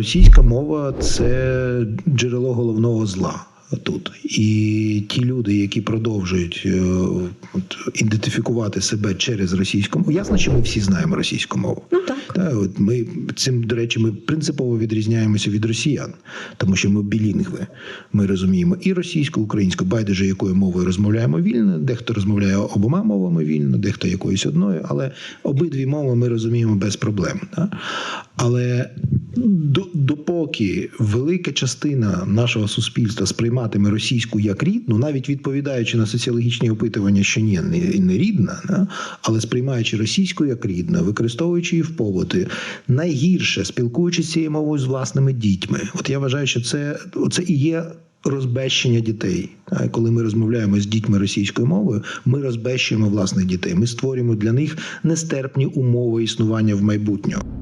російська мова це джерело головного зла. Тут і ті люди, які продовжують е, от, ідентифікувати себе через російську мову, ясно, що ми всі знаємо російську мову. Ну так. Та от ми цим, до речі, ми принципово відрізняємося від росіян, тому що ми білінгви. Ми розуміємо і російську, і українську, байдуже якою мовою розмовляємо вільно. Дехто розмовляє обома мовами вільно, дехто якоюсь одною, але обидві мови ми розуміємо без проблем. Та? Але допоки велика частина нашого суспільства сприйматиме російську як рідну, навіть відповідаючи на соціологічні опитування, що ні, не, рідна, але сприймаючи російську як рідна, використовуючи її в побуті, найгірше спілкуючись цією мовою з власними дітьми. От я вважаю, що це, це і є. Розбещення дітей, коли ми розмовляємо з дітьми російською мовою, ми розбещуємо власних дітей. Ми створюємо для них нестерпні умови існування в майбутньому.